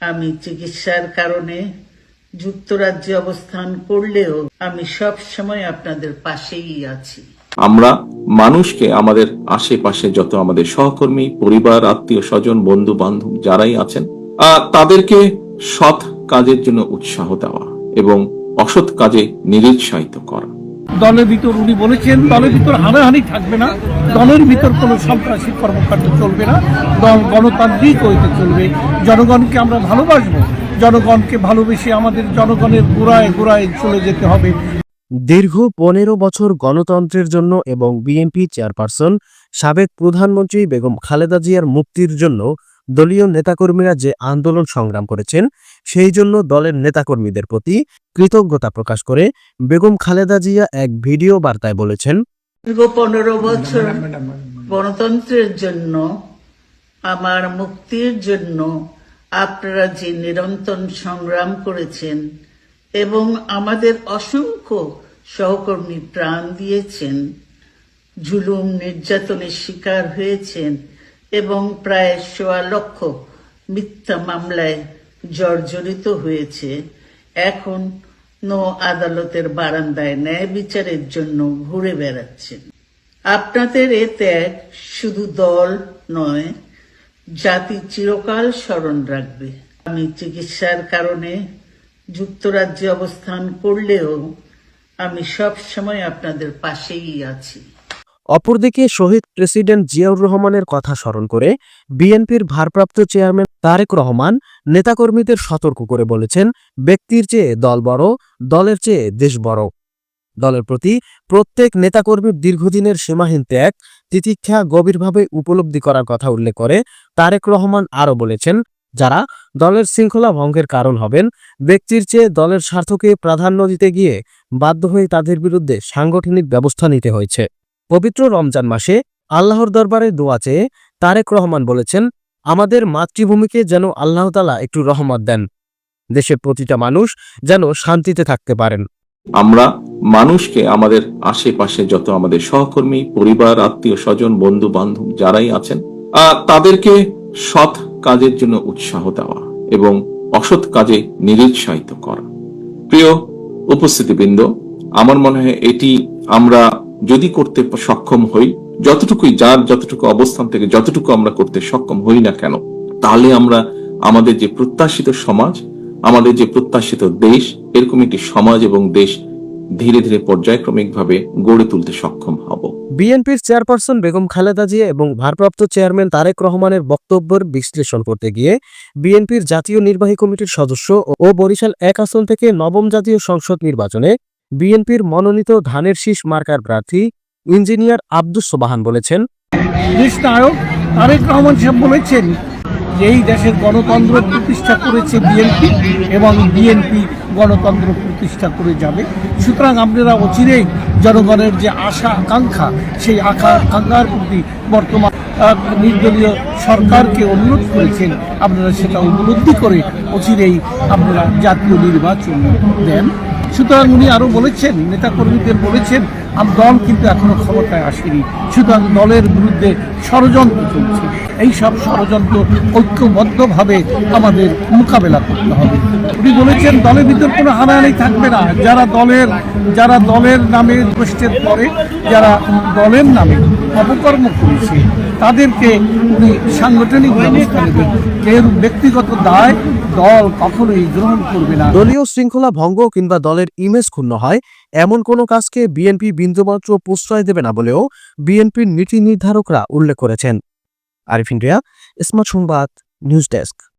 আমি চিকিৎসার কারণে যুক্তরাজ্যে অবস্থান করলেও আমি সব সময় আপনাদের পাশেই আছি। আমরা মানুষকে আমাদের আশেপাশে যত আমাদের সহকর্মী, পরিবার, আত্মীয় স্বজন, বন্ধু, বান্ধব যারাই আছেন তাদেরকে সৎ কাজের জন্য উৎসাহ দেওয়া এবং অসৎ কাজে নিরুৎসাহিত করা। দলের ভিতর উনি বলেছেন, দলের ভিতর হানাহানি থাকবে না, দলের ভিতর কোনো সন্ত্রাসী কর্মকাণ্ড চলবে না, দল গণতান্ত্রিক হইতে চলবে। জনগণকে আমরা ভালোবাসবো, জনগণকে ভালোবেসে আমাদের জনগণের গোড়ায় গোড়ায় চলে যেতে হবে। দীর্ঘ পনেরো বছর গণতন্ত্রের জন্য এবং বিএনপি চেয়ারপারসন সাবেক প্রধানমন্ত্রী বেগম খালেদা জিয়ার মুক্তির জন্য দলীয় নেতাকর্মীরা যে আন্দোলন সংগ্রাম করেছেন, সেই জন্য দলের নেতাকর্মীদের প্রতি কৃতজ্ঞতা প্রকাশ করে বেগম খালেদা জিয়া এক ভিডিও বার্তায় বলেছেন, দীর্ঘ পনেরো বছর গণতন্ত্রের জন্য, আমার মুক্তির জন্য আপনারা যে নিরন্তর সংগ্রাম করেছেন এবং আমাদের অসংখ্য সহকর্মী প্রাণ দিয়েছেন, জুলুম নির্যাতনের শিকার হয়েছেন এবং প্রায় সোয়া লক্ষ মিথ্যা মামলায় জর্জরিত হয়েছে। এখন নো আদালতের বারান্দায় ন্যায় বিচারের জন্য ঘুরে বেড়াচ্ছেন। আপনাদের এ ত্যাগ শুধু দল নয়, জাতি চিরকাল স্মরণ রাখবে। আমি চিকিৎসার কারণে যুক্তরাজ্যে অবস্থান করলেও আমি সব সময় আপনাদের পাশেই আছি। অপরদিকে শহীদ প্রেসিডেন্ট জিয়াউর রহমানের কথা স্মরণ করে বিএনপির ভারপ্রাপ্ত চেয়ারম্যান তারেক রহমান নেতাকর্মীদের সতর্ক করে বলেছেন, ব্যক্তির চেয়ে দল বড়, দলের চেয়ে দেশ বড়। দলের প্রতি প্রত্যেক নেতাকর্মীর দীর্ঘদিনের সীমাহীন ত্যাগ, তিতিক্ষা গভীরভাবে উপলব্ধি করার কথা উল্লেখ করে তারেক রহমান আরও বলেছেন, যারা দলের শৃঙ্খলা ভঙ্গের কারণ হবেন, ব্যক্তির চেয়ে দলের স্বার্থকে প্রাধান্য দিতে গিয়ে বাধ্য হয়ে তাদের বিরুদ্ধে সাংগঠনিক ব্যবস্থা নিতে হয়েছে। পবিত্র রমজান মাসে আল্লাহর দরবারে দোয়া চেয়ে তারেক রহমান বলেছেন, আমাদের মাতৃভূমিকে যেন আল্লাহ তালা একটু রহমত দেন। দেশের প্রতিটা মানুষ যেন শান্তিতে থাকতে পারেন। আমরা মানুষকে আমাদের আশেপাশে যত আমাদের সহকর্মী, পরিবার, আত্মীয় স্বজন বন্ধু বান্ধব যারাই আছেন তাদেরকে সৎ কাজের জন্য উৎসাহ দেওয়া এবং অসৎ কাজে নিরুৎসাহিত করা। প্রিয় উপস্থিতিবৃন্দ, আমার মনে হয় এটি আমরা যদি করতে সক্ষম হই, যতটুকুই যার যতটুকু অবস্থান থেকে যতটুকু আমরা করতে সক্ষম হই না কেন, তাহলে আমরা আমাদের যে প্রত্যাশিত সমাজ, আমাদের যে প্রত্যাশিত দেশ, এরকম একটি সমাজ এবং দেশ ধীরে ধীরে পর্যায়ক্রমিকভাবে গড়ে তুলতে সক্ষম হব। বিএনপির চেয়ারপারসন বেগম খালেদা জিয়া এবং ভারপ্রাপ্ত চেয়ারম্যান তারেক রহমানের বক্তব্যের বিশ্লেষণ করতে গিয়ে বিএনপির জাতীয় নির্বাহী কমিটির সদস্য ও বরিশাল এক আসন থেকে নবম জাতীয় সংসদ নির্বাচনে বিএনপির মনোনীত ধানের শীষ মার্কার প্রার্থী ইঞ্জিনিয়ার আব্দুস সোবাহান বলেছেন দেশ তারেক রহমান বলেছেন এই দেশের গণতন্ত্র প্রতিষ্ঠা করেছে বিএনপি এবং বিএনপি গণতন্ত্র প্রতিষ্ঠা করে যাবে। সুতরাং আপনারা অচিরেই জনগণের যে আশা, আকাঙ্ক্ষা, সেই আশা আকাঙ্ক্ষার প্রতি বর্তমান নির্দলীয় সরকারকে অনুরোধ করেছেন, আপনারা সেটা উপলব্ধি করে অচিরেই আপনারা জাতীয় নির্বাচন দেন। সুতরাং উনি আরও বলেছেন নেতাকর্মীদের বলেছেন আম দল কিন্তু এখনও ক্ষমতায় আসেনি। সুতরাং দলের বিরুদ্ধে ষড়যন্ত্র চলছে। এই সব ষড়যন্ত্র ঐক্যবদ্ধভাবে আমাদের মোকাবেলা করতে হবে। উনি বলেছেন, দলের ভিতর কোনো হানাহানি থাকবে না। যারা দলের যারা দলের নামে গোষ্ঠের পরে, যারা দলের নামে অপকর্ম করেছে, তাদেরকে উনি সাংগঠনিক ব্যবস্থা নেবেন। এর ব্যক্তিগত দায় দল কখনোই গ্রহণ করবে না। দলীয় শৃঙ্খলা ভঙ্গ কিংবা দলের ইমেজ ক্ষুণ্ণ হয় এমন কোনো কাজকে বিএনপি বিন্দুমাত্র প্রশ্রয় দেবে না বলেও বিএনপির নীতি নির্ধারকরা উল্লেখ করেছেন। আরিফিন রিয়া স্মার্ট সংবাদ, নিউজ ডেস্ক।